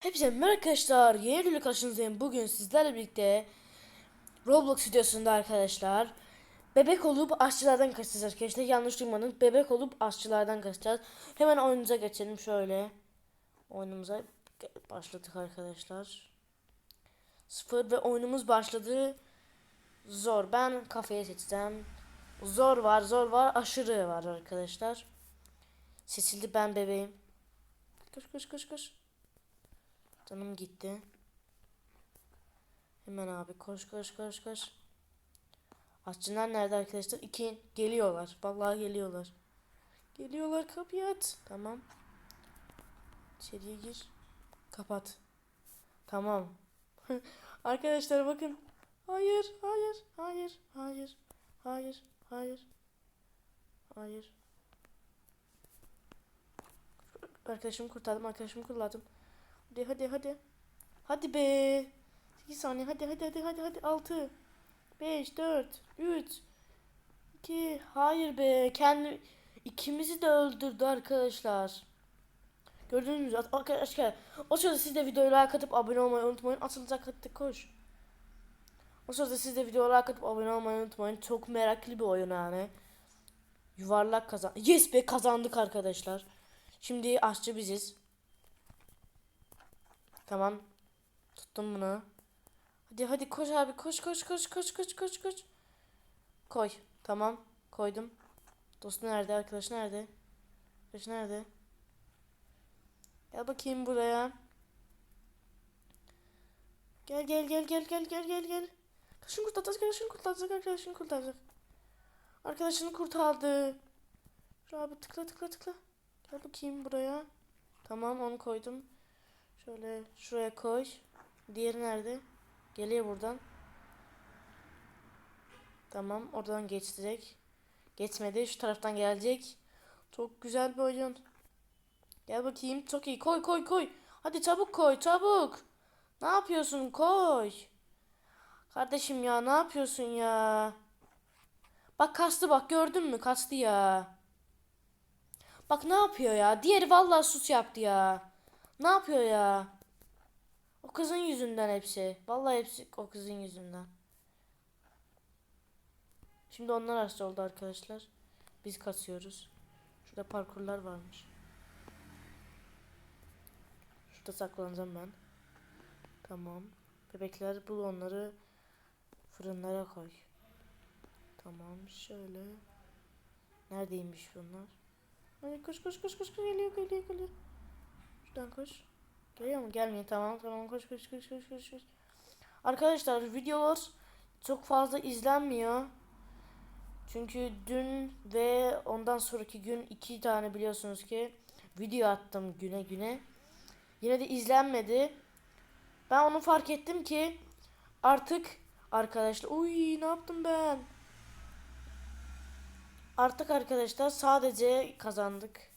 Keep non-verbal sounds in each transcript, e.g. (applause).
Hepinize merhaba arkadaşlar. Yeni video karşınızdayım. Bugün sizlerle birlikte Roblox videosunda arkadaşlar bebek olup aşçılardan kaçacağız arkadaşlar. Yanlış duymadın. Bebek olup aşçılardan kaçacağız. Hemen oyunumuza geçelim şöyle. Oyunumuza başladık arkadaşlar. Sıfır ve oyunumuz başladı. Zor. Ben kafeye seçeceğim. Zor var, zor var, aşırı var arkadaşlar. Seçildi ben bebeğim. Koş koş koş koş. Canım gitti. Hemen abi koş koş koş koş. Aşçılar nerede arkadaşlar? İki geliyorlar. Vallahi geliyorlar. Geliyorlar kapıyı aç. Tamam. İçeriye gir. Kapat. Tamam. (laughs) arkadaşlar bakın. Hayır, hayır, hayır, hayır, hayır, hayır, hayır. Arkadaşımı kurtardım, arkadaşımı kurtardım. Hadi hadi hadi. Hadi be. 8 saniye hadi hadi hadi hadi hadi 6 5 4 3 2 Hayır be. Kendi ikimizi de öldürdü arkadaşlar. Gördünüz mü? Arkadaşlar o sırada siz de videoya like atıp abone olmayı unutmayın. Atılacak hadi koş. O sırada siz de videoya like atıp abone olmayı unutmayın. Çok meraklı bir oyun yani. Yuvarlak kazan. Yes be kazandık arkadaşlar. Şimdi aşçı biziz. Tamam. Tuttum bunu. Hadi hadi koş abi koş koş koş koş koş koş koş. Koy. Tamam. Koydum. Dost nerede? Arkadaş nerede? Arkadaş nerede? Gel bakayım buraya. Gel gel gel gel gel gel gel gel. Arkadaşını kurtaracak, arkadaşını kurtaracak, arkadaşını kurtaracak. Arkadaşını kurtardı. Şu abi tıkla tıkla tıkla. Gel bakayım buraya. Tamam onu koydum. Şöyle şuraya koy. Diğeri nerede? Geliyor buradan. Tamam oradan geçecek. Geçmedi şu taraftan gelecek. Çok güzel bir oyun. Gel bakayım çok iyi koy koy koy. Hadi çabuk koy çabuk. Ne yapıyorsun koy. Kardeşim ya ne yapıyorsun ya. Bak kastı bak gördün mü kastı ya. Bak ne yapıyor ya. Diğeri vallahi sus yaptı ya. Ne yapıyor ya? O kızın yüzünden hepsi. Vallahi hepsi o kızın yüzünden. Şimdi onlar hasta oldu arkadaşlar. Biz kasıyoruz. Şurada parkurlar varmış. Şurada saklanacağım ben. Tamam. Bebekler bul onları fırınlara koy. Tamam şöyle. Neredeymiş bunlar? Hadi koş koş koş koş geliyor geliyor geliyor. Şuradan koş. Geliyor mu? Gelmiyor. Tamam tamam koş koş koş koş koş. koş. Arkadaşlar videolar çok fazla izlenmiyor. Çünkü dün ve ondan sonraki gün iki tane biliyorsunuz ki video attım güne güne. Yine de izlenmedi. Ben onu fark ettim ki artık arkadaşlar uy ne yaptım ben? Artık arkadaşlar sadece kazandık.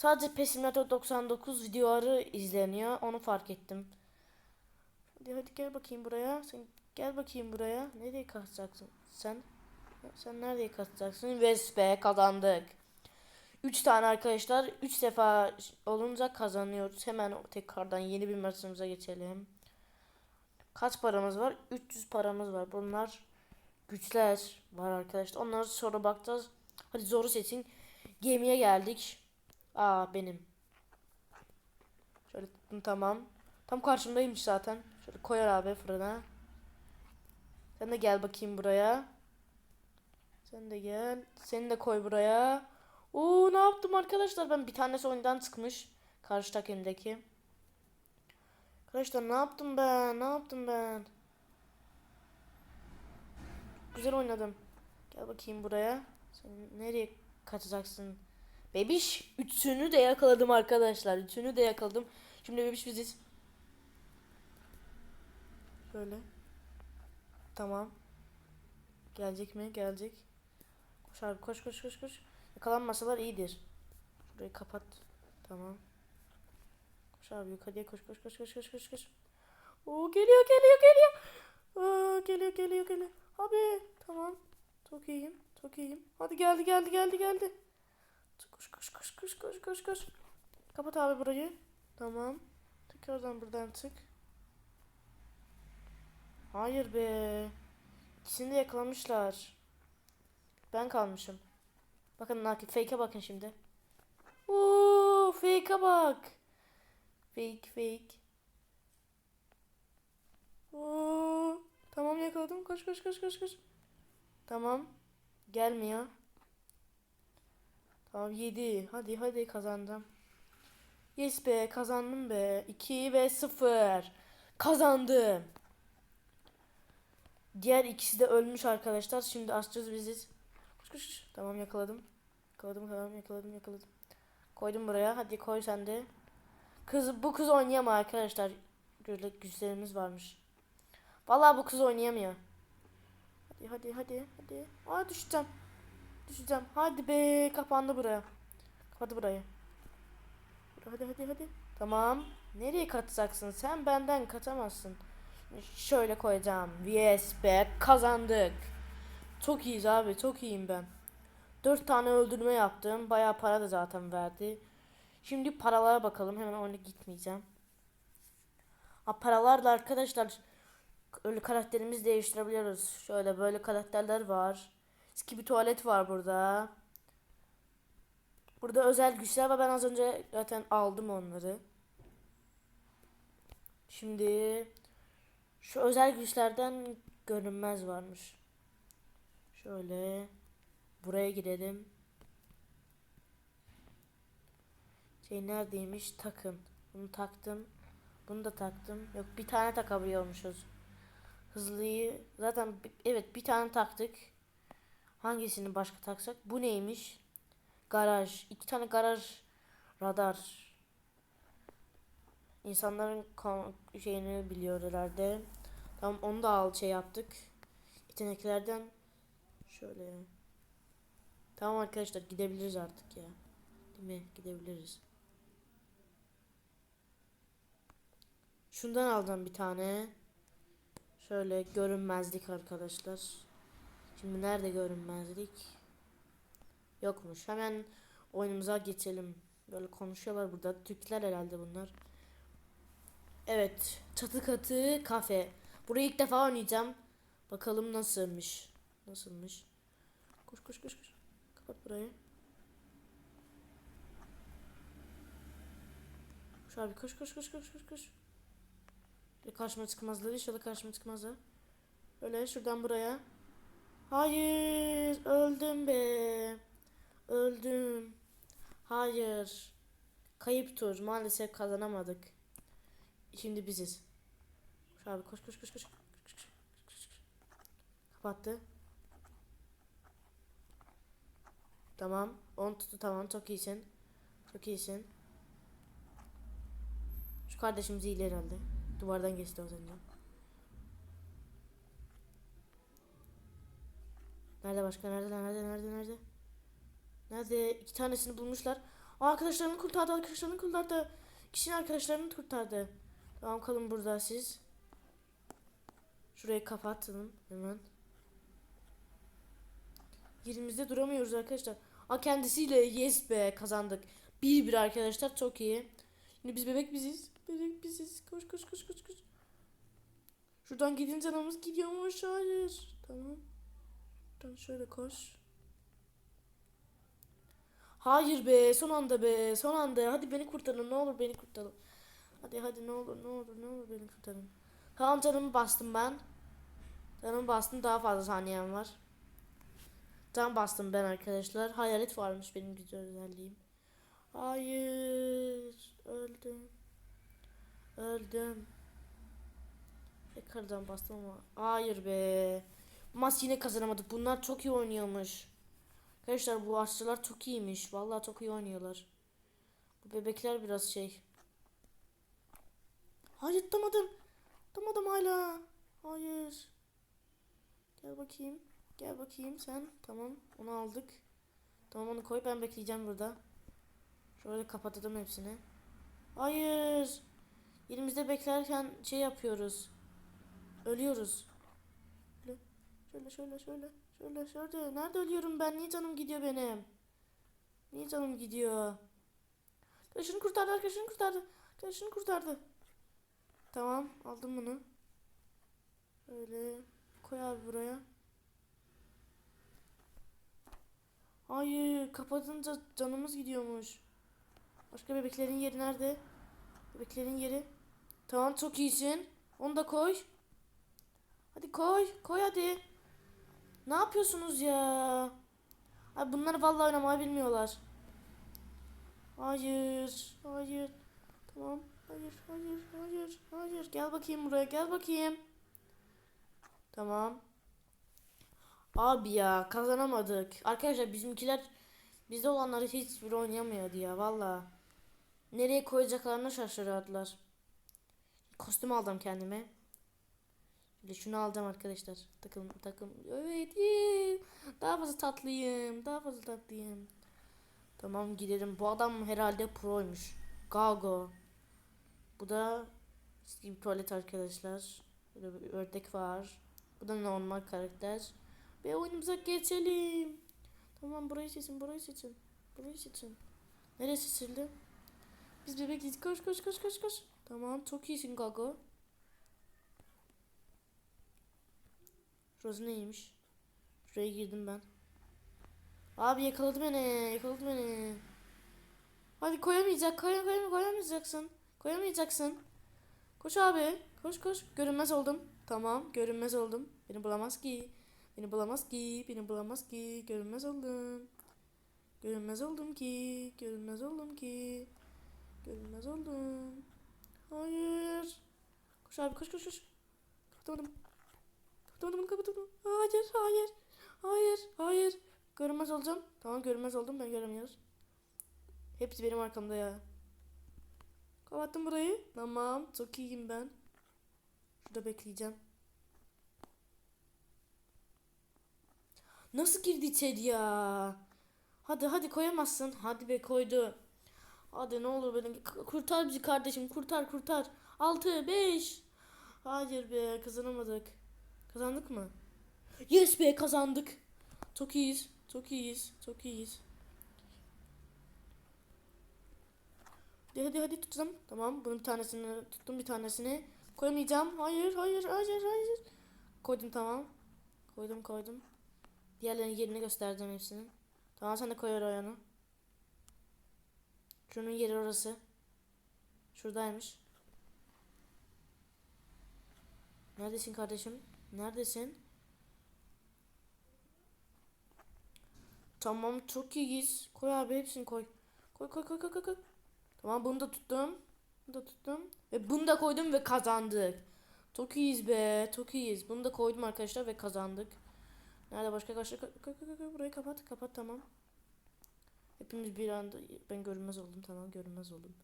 Sadece Pesimeto 99 videoları izleniyor. Onu fark ettim. Hadi hadi gel bakayım buraya. Sen gel bakayım buraya. Nereye kaçacaksın sen? Sen nereye kaçacaksın? Vespe kazandık. 3 tane arkadaşlar 3 defa olunca kazanıyoruz. Hemen tekrardan yeni bir maçımıza geçelim. Kaç paramız var? 300 paramız var. Bunlar güçler var arkadaşlar. Onları sonra bakacağız. Hadi zoru seçin. Gemiye geldik. Aa benim. Şöyle tuttum tamam. Tam karşımdaymış zaten. Şöyle koyar abi fırına. Sen de gel bakayım buraya. Sen de gel. Seni de koy buraya. Oo ne yaptım arkadaşlar ben bir tanesi oyundan çıkmış. Karşı takımdaki. Arkadaşlar ne yaptım ben? Ne yaptım ben? Güzel oynadım. Gel bakayım buraya. Sen nereye kaçacaksın? Bebiş üçünü de yakaladım arkadaşlar. Üçünü de yakaladım. Şimdi bebiş biziz. Şöyle. Tamam. Gelecek mi? Gelecek. Koş abi koş koş koş koş. Yakalanmasalar iyidir. Şurayı kapat. Tamam. Koş abi yukarıya koş koş koş koş koş koş koş. Oo geliyor geliyor geliyor. Aa, geliyor geliyor geliyor. Abi tamam. Çok iyiyim. Çok iyiyim. Hadi geldi geldi geldi geldi. Koş koş koş koş koş koş koş. Kapat abi burayı. Tamam. Tekrar Tekrardan buradan tık. Hayır be. İkisini de yakalamışlar. Ben kalmışım. Bakın Nakip fake'e bakın şimdi. Oo, fake'e bak. Fake fake. Oo, tamam yakaladım. Koş koş koş koş koş. Tamam. Gelmiyor. Tamam 7. Hadi hadi kazandım. Yes be kazandım be. 2 ve 0. Kazandım. Diğer ikisi de ölmüş arkadaşlar. Şimdi açacağız biziz. Koş. koş. Tamam yakaladım. Yakaladım yakaladım yakaladım yakaladım. Koydum buraya. Hadi koy sen de. Kız bu kız oynayamıyor arkadaşlar. Böyle güçlerimiz varmış. Vallahi bu kız oynayamıyor. Hadi hadi hadi hadi. Aa düşeceğim. Düşeceğim. Hadi be kapandı buraya. Kapadı burayı. Hadi hadi hadi. Tamam. Nereye katacaksın? Sen benden katamazsın. Şöyle koyacağım. Yes be kazandık. Çok iyiyiz abi. Çok iyiyim ben. Dört tane öldürme yaptım. Bayağı para da zaten verdi. Şimdi paralara bakalım. Hemen ona gitmeyeceğim. Ha, paralarla arkadaşlar öyle karakterimizi değiştirebiliyoruz. Şöyle böyle karakterler var. Skibi tuvalet var burada. Burada özel güçler var. Ben az önce zaten aldım onları. Şimdi şu özel güçlerden görünmez varmış. Şöyle buraya gidelim. Şey neredeymiş? Takın. Bunu taktım. Bunu da taktım. Yok bir tane takabiliyormuşuz. Hızlıyı zaten evet bir tane taktık. Hangisini başka taksak? Bu neymiş? Garaj. İki tane garaj radar. İnsanların şeyini biliyor herhalde. Tamam onu da al şey yaptık. Yeteneklerden şöyle. Tamam arkadaşlar gidebiliriz artık ya. Değil mi? Gidebiliriz. Şundan aldım bir tane. Şöyle görünmezlik arkadaşlar. Şimdi nerede görünmezlik? Yokmuş. Hemen oyunumuza geçelim. Böyle konuşuyorlar burada. Türkler herhalde bunlar. Evet. Çatı katı kafe. Burayı ilk defa oynayacağım. Bakalım nasılmış. Nasılmış. Koş koş koş koş. Kapat burayı. Koş abi koş koş koş koş koş koş. Böyle karşıma çıkmazlar. İnşallah karşıma çıkmazlar. Öyle şuradan buraya. Hayır. Öldüm be. Öldüm. Hayır. Kayıp tur. Maalesef kazanamadık. Şimdi biziz. Abi koş koş koş koş. Kapattı. Tamam. 10 tuttu tamam. Çok iyisin. Çok iyisin. Şu kardeşimiz iyi herhalde. Duvardan geçti az önce. Nerede başka? Nerede? Nerede? Nerede? Nerede? Nerede? İki tanesini bulmuşlar. Aa, arkadaşlarını kurtardı. Arkadaşlarını kurtardı. Kişinin arkadaşlarını kurtardı. Tamam kalın burada siz. Şurayı kapattım hemen. Yerimizde duramıyoruz arkadaşlar. Aa kendisiyle yes be kazandık. Bir bir arkadaşlar çok iyi. Şimdi biz bebek biziz. Bebek biziz. Koş koş koş koş koş. Şuradan gidince canımız gidiyormuş. Hayır. Tamam. Şuradan şöyle koş. Hayır be son anda be son anda hadi beni kurtarın ne olur beni kurtarın. Hadi hadi ne olur ne olur ne olur beni kurtarın. Tamam canımı bastım ben. Canımı bastım daha fazla saniyem var. Can bastım ben arkadaşlar. Hayalet varmış benim güzel özelliğim. Hayır öldüm. Öldüm. Tekrardan bastım ama. Hayır be. Mas yine kazanamadık. Bunlar çok iyi oynuyormuş. Arkadaşlar bu aşçılar çok iyiymiş. Vallahi çok iyi oynuyorlar. Bu bebekler biraz şey. Hayır tutamadım. Tutamadım hala. Hayır. Gel bakayım. Gel bakayım sen. Tamam. Onu aldık. Tamam onu koy. Ben bekleyeceğim burada. Şöyle kapatalım hepsini. Hayır. Yerimizde beklerken şey yapıyoruz. Ölüyoruz. Şöyle şöyle şöyle şöyle şöyle. Nerede ölüyorum ben? Niye canım gidiyor benim? Niye canım gidiyor? Arkadaşını kurtardı arkadaşını kurtardı. Arkadaşını kurtardı. Tamam aldım bunu. Öyle koy abi buraya. Hayır kapatınca canımız gidiyormuş. Başka bebeklerin yeri nerede? Bebeklerin yeri. Tamam çok iyisin. Onu da koy. Hadi koy. Koy hadi. Ne yapıyorsunuz ya? Abi bunlar vallahi oynamayı bilmiyorlar. Hayır. Hayır. Tamam. Hayır. Hayır. Hayır. Hayır. Gel bakayım buraya. Gel bakayım. Tamam. Abi ya kazanamadık. Arkadaşlar bizimkiler bizde olanları hiçbir oynayamıyordu ya valla. Nereye koyacaklarını şaşırıyordular. Kostüm aldım kendime. De şunu alacağım arkadaşlar. Takım takım. Evet. yee. Daha fazla tatlıyım. Daha fazla tatlıyım. Tamam gidelim. Bu adam herhalde proymuş. Gago. Bu da bir tuvalet arkadaşlar. Burada bir ördek var. Bu da normal karakter. Ve oyunumuza geçelim. Tamam burayı seçin, burayı seçin. Burayı seçin. Neresi seçildi? Biz bebek koş koş koş koş koş. Tamam çok iyisin Gago. Şurası neymiş? Şuraya girdim ben. Abi yakaladı beni. Yakaladı beni. Hadi koyamayacak. Koy, koy, koyamayacaksın. Koyamayacaksın. Koş abi. Koş koş. Görünmez oldum. Tamam. Görünmez oldum. Beni bulamaz ki. Beni bulamaz ki. Beni bulamaz ki. Görünmez oldum. Görünmez oldum ki. Görünmez oldum ki. Görünmez oldum. Hayır. Koş abi koş koş koş. Kapatamadım. Kapatamadım kapatamadım. Hayır hayır. Hayır hayır. Görünmez olacağım. Tamam görünmez oldum ben göremiyoruz. Hepsi benim arkamda ya. Kapattım burayı. Tamam çok iyiyim ben. Şurada bekleyeceğim. Nasıl girdi içeri ya? Hadi hadi koyamazsın. Hadi be koydu. Hadi ne olur beni kurtar bizi kardeşim kurtar kurtar. 6 5 Hayır be kazanamadık. Kazandık mı? Yes be kazandık. Çok iyiyiz. Çok iyiyiz. Çok iyiyiz. Hadi hadi hadi tutacağım. Tamam bunun bir tanesini tuttum bir tanesini. Koyamayacağım. Hayır hayır hayır hayır. Koydum tamam. Koydum koydum. Diğerlerinin yerini göstereceğim hepsinin. Tamam sen de koy oraya onu. Şunun yeri orası. Şuradaymış. Neredesin kardeşim? Neredesin? Tamam çok iyiyiz. Koy abi hepsini koy. Koy koy koy koy koy. Tamam bunu da tuttum. Bunu da tuttum. Ve bunu da koydum ve kazandık. Çok iyiyiz be. Çok iyiyiz. Bunu da koydum arkadaşlar ve kazandık. Nerede başka kaçta koy, koy, koy, koy. burayı kapat kapat tamam. Hepimiz bir anda ben görünmez oldum tamam görünmez oldum.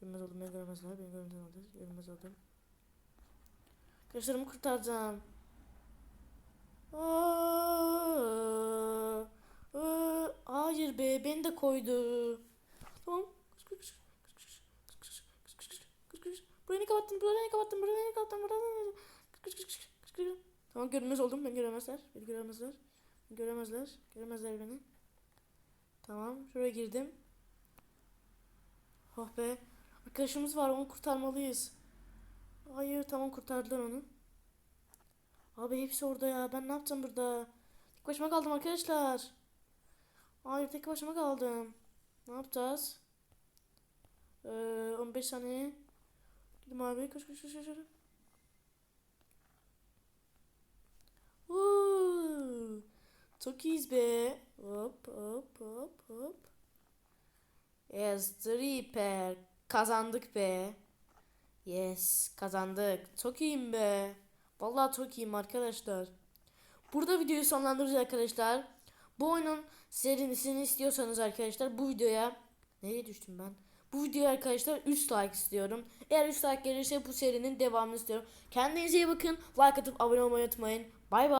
Görünmez oldum beni görmezler beni görünmez oldum. Görünmez oldum. Arkadaşlarımı kurtaracağım. Hayır be beni de koydu. Tamam. Burayı ne kapattın? Burayı ne kapattın? Burayı ne kapattın? Burayı ne kapattın? Tamam görünmez oldum. Beni göremezler. Beni göremezler. Beni göremezler. Göremezler beni. Tamam. Şuraya girdim. Oh be. Arkadaşımız var. Onu kurtarmalıyız. Hayır tamam kurtardılar onu. Abi hepsi orada ya. Ben ne yapacağım burada? Tek başıma kaldım arkadaşlar. Hayır tek başıma kaldım. Ne yapacağız? Ee, 15 saniye. Gidelim abi. Koş koş koş koş. Woo! Çok iyiyiz be. Hop hop hop hop. Yes, Reaper. Kazandık be. Yes, kazandık. Çok iyiyim be. Vallahi çok iyiyim arkadaşlar. Burada videoyu sonlandıracağız arkadaşlar. Bu oyunun serisini istiyorsanız arkadaşlar bu videoya nereye düştüm ben? Bu videoya arkadaşlar 3 like istiyorum. Eğer 3 like gelirse bu serinin devamını istiyorum. Kendinize iyi bakın. Like atıp abone olmayı unutmayın. Bay bay.